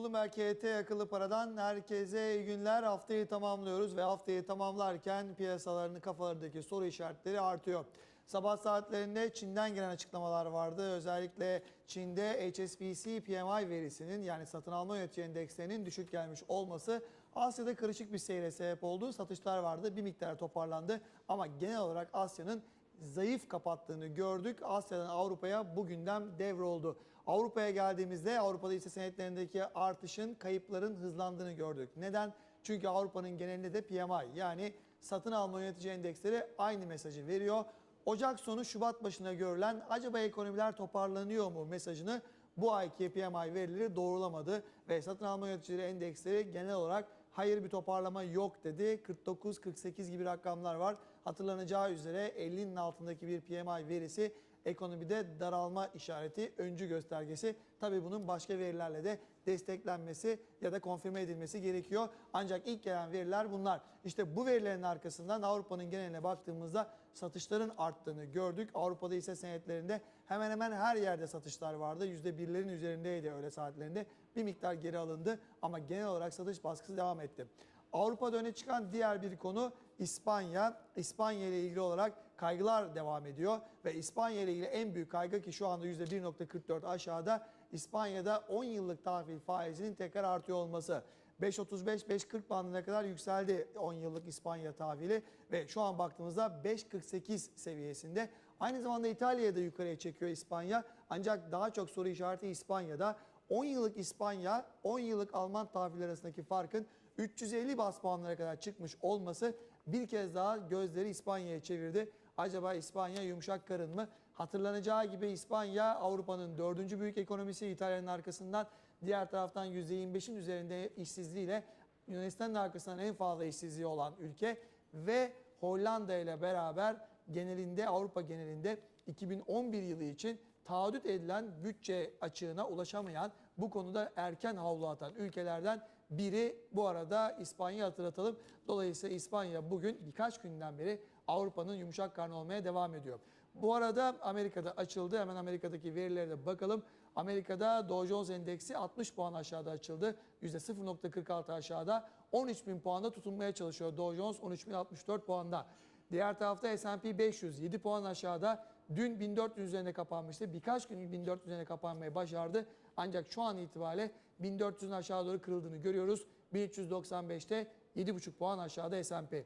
Bloomberg HT akıllı paradan herkese iyi günler. Haftayı tamamlıyoruz ve haftayı tamamlarken piyasaların kafalarındaki soru işaretleri artıyor. Sabah saatlerinde Çin'den gelen açıklamalar vardı. Özellikle Çin'de HSBC PMI verisinin yani satın alma yönetici endekslerinin düşük gelmiş olması Asya'da karışık bir seyre sebep oldu. Satışlar vardı. Bir miktar toparlandı ama genel olarak Asya'nın zayıf kapattığını gördük. Asya'dan Avrupa'ya bu gündem devroldu. Avrupa'ya geldiğimizde Avrupa'da hisse senetlerindeki artışın, kayıpların hızlandığını gördük. Neden? Çünkü Avrupa'nın genelinde de PMI yani satın alma yönetici endeksleri aynı mesajı veriyor. Ocak sonu Şubat başına görülen acaba ekonomiler toparlanıyor mu mesajını bu ayki PMI verileri doğrulamadı ve satın alma yöneticileri endeksleri genel olarak hayır bir toparlama yok dedi. 49-48 gibi rakamlar var. Hatırlanacağı üzere 50'nin altındaki bir PMI verisi ekonomide daralma işareti, öncü göstergesi. Tabii bunun başka verilerle de desteklenmesi ya da konfirme edilmesi gerekiyor. Ancak ilk gelen veriler bunlar. İşte bu verilerin arkasından Avrupa'nın geneline baktığımızda satışların arttığını gördük. Avrupa'da ise senetlerinde hemen hemen her yerde satışlar vardı. %1'lerin üzerindeydi öğle saatlerinde. Bir miktar geri alındı ama genel olarak satış baskısı devam etti. Avrupa'da öne çıkan diğer bir konu İspanya. İspanya ile ilgili olarak kaygılar devam ediyor ve İspanya ile ilgili en büyük kaygı ki şu anda %1.44 aşağıda İspanya'da 10 yıllık tahvil faizinin tekrar artıyor olması. 5.35-5.40 bandına kadar yükseldi 10 yıllık İspanya tahvili ve şu an baktığımızda 5.48 seviyesinde. Aynı zamanda İtalya'ya da yukarıya çekiyor İspanya ancak daha çok soru işareti İspanya'da. 10 yıllık İspanya, 10 yıllık Alman tahvil arasındaki farkın 350 bas puanlara kadar çıkmış olması bir kez daha gözleri İspanya'ya çevirdi. Acaba İspanya yumuşak karın mı? Hatırlanacağı gibi İspanya Avrupa'nın dördüncü büyük ekonomisi İtalya'nın arkasından diğer taraftan %25'in üzerinde işsizliğiyle Yunanistan'ın arkasından en fazla işsizliği olan ülke ve Hollanda ile beraber genelinde Avrupa genelinde 2011 yılı için taahhüt edilen bütçe açığına ulaşamayan bu konuda erken havlu atan ülkelerden biri bu arada İspanya hatırlatalım. Dolayısıyla İspanya bugün birkaç günden beri Avrupa'nın yumuşak karnı olmaya devam ediyor. Bu arada Amerika'da açıldı. Hemen Amerika'daki verilere de bakalım. Amerika'da Dow Jones Endeksi 60 puan aşağıda açıldı. %0.46 aşağıda. 13 bin puanda tutunmaya çalışıyor Dow Jones 13.064 puanda. Diğer tarafta S&P 500 7 puan aşağıda. Dün 1400 üzerine kapanmıştı. Birkaç gün 1400 üzerine kapanmayı başardı. Ancak şu an itibariyle 1400'ün aşağı doğru kırıldığını görüyoruz. 1395'te 7,5 puan aşağıda S&P.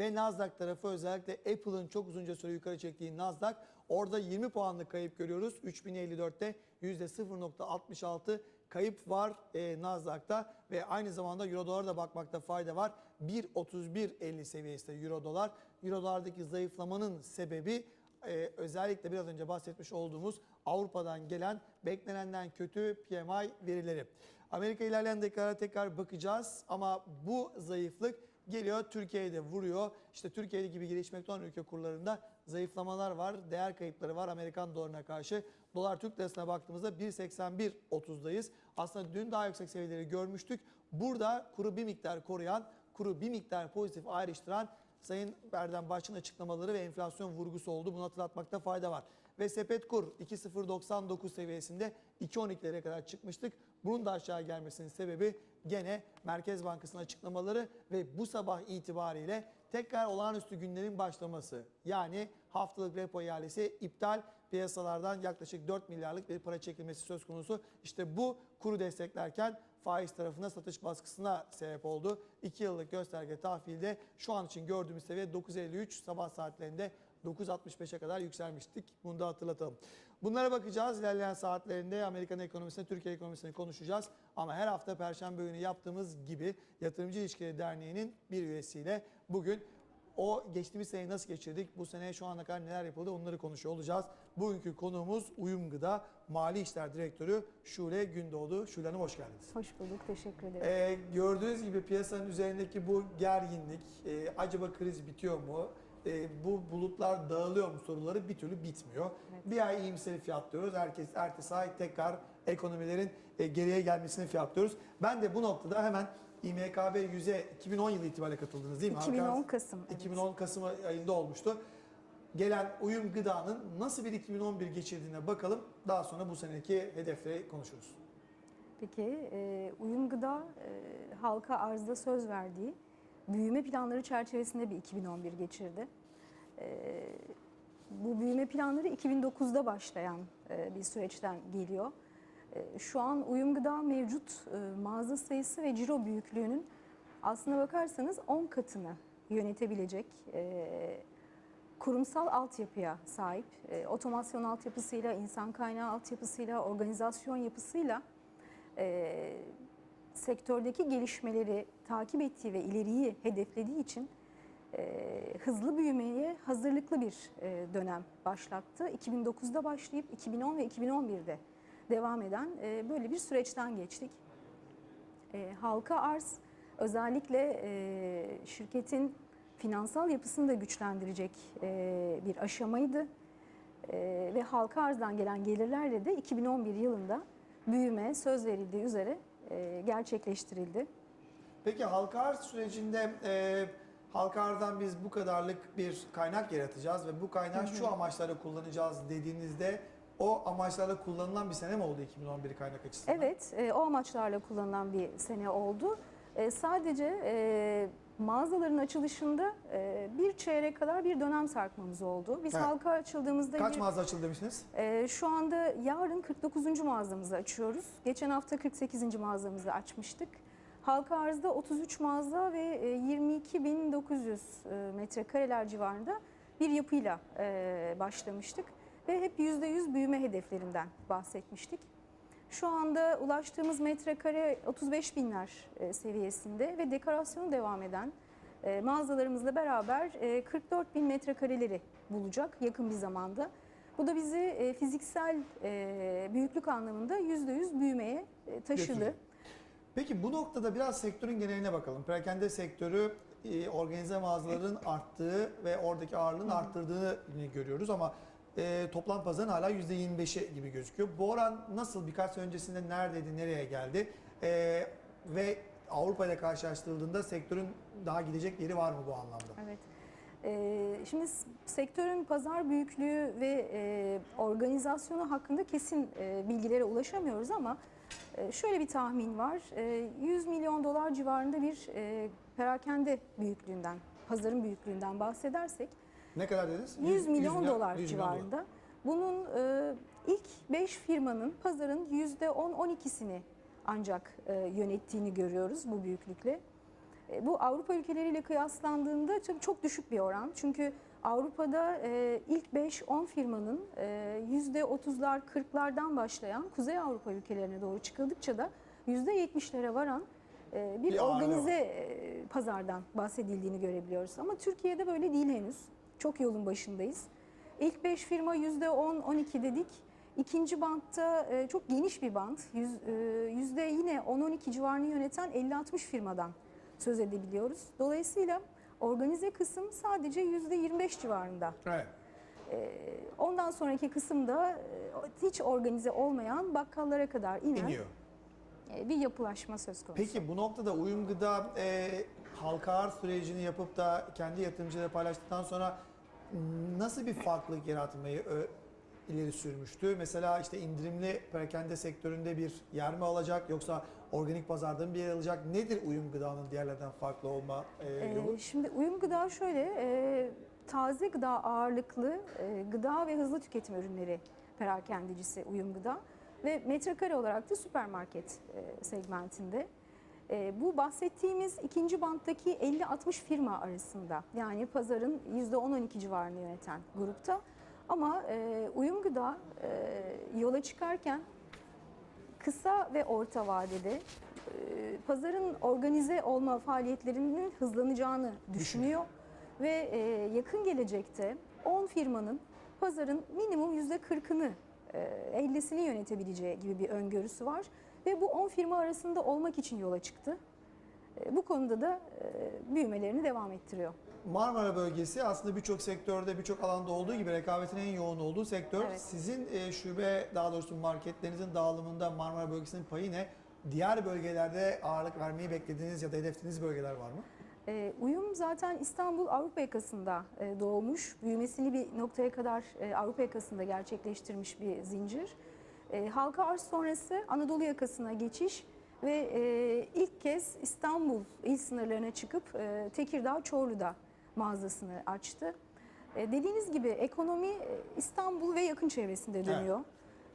Ve Nasdaq tarafı özellikle Apple'ın çok uzunca süre yukarı çektiği Nasdaq orada 20 puanlık kayıp görüyoruz. 3054'te %0.66 kayıp var e, Nasdaq'ta ve aynı zamanda Euro dolara da bakmakta fayda var. 1.31.50 seviyesinde Euro dolar. Euro dolardaki zayıflamanın sebebi e, özellikle biraz önce bahsetmiş olduğumuz Avrupa'dan gelen beklenenden kötü PMI verileri. Amerika ilerleyen dakikalara tekrar bakacağız ama bu zayıflık geliyor Türkiye'de vuruyor. İşte Türkiye'de gibi gelişmekte olan ülke kurlarında zayıflamalar var, değer kayıpları var Amerikan dolarına karşı. Dolar Türk lirasına baktığımızda 1.81.30'dayız. Aslında dün daha yüksek seviyeleri görmüştük. Burada kuru bir miktar koruyan, kuru bir miktar pozitif ayrıştıran Sayın Erdem Başçı'nın açıklamaları ve enflasyon vurgusu oldu. Bunu hatırlatmakta fayda var. Ve sepet kur 2.099 seviyesinde 2.12'lere kadar çıkmıştık. Bunun da aşağı gelmesinin sebebi gene Merkez Bankası'nın açıklamaları ve bu sabah itibariyle tekrar olağanüstü günlerin başlaması. Yani haftalık repo ihalesi iptal piyasalardan yaklaşık 4 milyarlık bir para çekilmesi söz konusu. İşte bu kuru desteklerken faiz tarafına satış baskısına sebep oldu. 2 yıllık gösterge tahvilde şu an için gördüğümüz seviye 9.53 sabah saatlerinde 9.65'e kadar yükselmiştik. Bunu da hatırlatalım. Bunlara bakacağız. İlerleyen saatlerinde Amerikan ekonomisini, Türkiye ekonomisini konuşacağız. Ama her hafta Perşembe günü yaptığımız gibi Yatırımcı İlişkileri Derneği'nin bir üyesiyle bugün o geçtiğimiz seneyi nasıl geçirdik, bu sene şu ana kadar neler yapıldı onları konuşuyor olacağız. Bugünkü konuğumuz Uyum Gıda Mali İşler Direktörü Şule Gündoğdu. Şule Hanım hoş geldiniz. Hoş bulduk, teşekkür ederim. Ee, gördüğünüz gibi piyasanın üzerindeki bu gerginlik, e, acaba kriz bitiyor mu? E, bu bulutlar dağılıyor mu soruları bir türlü bitmiyor. Bir ay iyimseri fiyatlıyoruz. Herkes ertesi ay tekrar ekonomilerin e, geriye gelmesini fiyatlıyoruz. Ben de bu noktada hemen İMKB 100'e 2010 yılı itibariyle katıldınız değil mi? 2010 Hakan- Kasım, evet. 2010 Kasım ayında olmuştu. Gelen uyum gıdanın nasıl bir 2011 geçirdiğine bakalım. Daha sonra bu seneki hedefleri konuşuruz. Peki, e, Uyum Gıda e, halka arzda söz verdiği büyüme planları çerçevesinde bir 2011 geçirdi. E, bu büyüme planları 2009'da başlayan e, bir süreçten geliyor. E, şu an Uyum Gıda mevcut e, mağaza sayısı ve ciro büyüklüğünün aslına bakarsanız 10 katını yönetebilecek e, kurumsal altyapıya sahip. E, otomasyon altyapısıyla, insan kaynağı altyapısıyla, organizasyon yapısıyla e, sektördeki gelişmeleri takip ettiği ve ileriyi hedeflediği için e, hızlı büyümeye hazırlıklı bir e, dönem başlattı. 2009'da başlayıp 2010 ve 2011'de devam eden e, böyle bir süreçten geçtik. E, halka arz özellikle e, şirketin finansal yapısını da güçlendirecek e, bir aşamaydı. E, ve halka arzdan gelen gelirlerle de 2011 yılında büyüme söz verildiği üzere e, gerçekleştirildi. Peki halka arz sürecinde e, halka arzdan biz bu kadarlık bir kaynak yaratacağız ve bu kaynağı şu amaçlara kullanacağız dediğinizde o amaçlarla kullanılan bir sene mi oldu 2011 kaynak açısından? Evet, e, o amaçlarla kullanılan bir sene oldu. E, sadece e, mağazaların açılışında e, bir çeyrek kadar bir dönem sarkmamız oldu. Biz Evet. halka açıldığımızda Kaç bir- mağaza açıldı demiştiniz? Ee, şu anda yarın 49. mağazamızı açıyoruz. Geçen hafta 48. mağazamızı açmıştık. Halka arzda 33 mağaza ve e, 22.900 e, metrekareler civarında bir yapıyla e, başlamıştık. Ve hep %100 büyüme hedeflerinden bahsetmiştik. Şu anda ulaştığımız metrekare 35 binler e, seviyesinde ve dekorasyonu devam eden e, mağazalarımızla beraber e, 44 bin metrekareleri bulacak yakın bir zamanda. Bu da bizi e, fiziksel e, büyüklük anlamında %100 büyümeye e, taşıdı. Peki bu noktada biraz sektörün geneline bakalım. Perakende sektörü e, organize mağazaların arttığı ve oradaki ağırlığın arttırdığını görüyoruz ama e, toplam pazarın hala %25'i gibi gözüküyor. Bu oran nasıl birkaç sene öncesinde neredeydi, nereye geldi? E, ve Avrupa ile karşılaştırıldığında sektörün daha gidecek yeri var mı bu anlamda? Evet. Ee, şimdi sektörün pazar büyüklüğü ve e, organizasyonu hakkında kesin e, bilgilere ulaşamıyoruz ama e, şöyle bir tahmin var. E, 100 milyon dolar civarında bir perakende büyüklüğünden, pazarın büyüklüğünden bahsedersek Ne kadar dediniz? 100 milyon dolar 100 milyon dolar. civarında. Bunun e, ilk 5 firmanın pazarın %10-12'sini ancak e, yönettiğini görüyoruz bu büyüklükle. E, bu Avrupa ülkeleriyle kıyaslandığında tabii çok düşük bir oran. Çünkü Avrupa'da e, ilk 5-10 firmanın e, %30'lar 40'lardan başlayan Kuzey Avrupa ülkelerine doğru çıkıldıkça da %70'lere varan e, bir, Bir organize e, pazardan bahsedildiğini görebiliyoruz. Ama Türkiye'de böyle değil henüz. Çok yolun başındayız. İlk 5 firma %10-12 dedik. İkinci bantta e, çok geniş bir bant. Yüz, e, yüzde yine 10-12 civarını yöneten 50-60 firmadan söz edebiliyoruz. Dolayısıyla organize kısım sadece %25 civarında. Evet. E, ondan sonraki kısımda hiç organize olmayan bakkallara kadar inen İniyor. bir yapılaşma söz konusu. Peki bu noktada uyum gıda e, halka arz sürecini yapıp da kendi yatırımcıları paylaştıktan sonra nasıl bir farklılık yaratmayı ileri sürmüştü? Mesela işte indirimli perakende sektöründe bir yer mi alacak yoksa organik pazarda mı bir yer alacak? Nedir uyum gıdanın diğerlerden farklı olma e, Ee, yolu? Şimdi uyum gıda şöyle, e, taze gıda ağırlıklı e, gıda ve hızlı tüketim ürünleri perakendecisi uyum gıda ve metrekare olarak da süpermarket e, segmentinde. E, bu bahsettiğimiz ikinci banttaki 50-60 firma arasında yani pazarın %10-12 civarını yöneten grupta. Ama e, uyum gıda e, yola çıkarken kısa ve orta vadede e, pazarın organize olma faaliyetlerinin hızlanacağını düşünüyor. ve e, yakın gelecekte 10 firmanın pazarın minimum %40'ını e, 50'sini yönetebileceği gibi bir öngörüsü var ve bu 10 firma arasında olmak için yola çıktı. E, Bu konuda da e, büyümelerini devam ettiriyor. Marmara bölgesi aslında birçok sektörde, birçok alanda olduğu gibi rekabetin en yoğun olduğu sektör. Evet. Sizin e, şube, daha doğrusu marketlerinizin dağılımında Marmara bölgesinin payı ne? Diğer bölgelerde ağırlık vermeyi beklediğiniz ya da hedeflediğiniz bölgeler var mı? E, Uyum zaten İstanbul Avrupa yakasında e, doğmuş. Büyümesini bir noktaya kadar e, Avrupa yakasında gerçekleştirmiş bir zincir. E, halka arz sonrası Anadolu yakasına geçiş ve e, ilk kez İstanbul il sınırlarına çıkıp e, Tekirdağ Çorlu'da mağazasını açtı. E, dediğiniz gibi ekonomi e, İstanbul ve yakın çevresinde dönüyor.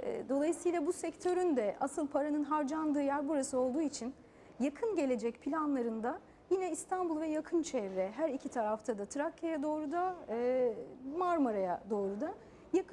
E, Dolayısıyla bu sektörün de asıl paranın harcandığı yer burası olduğu için yakın gelecek planlarında yine İstanbul ve yakın çevre her iki tarafta da Trakya'ya doğru da e, Marmara'ya doğru da yakın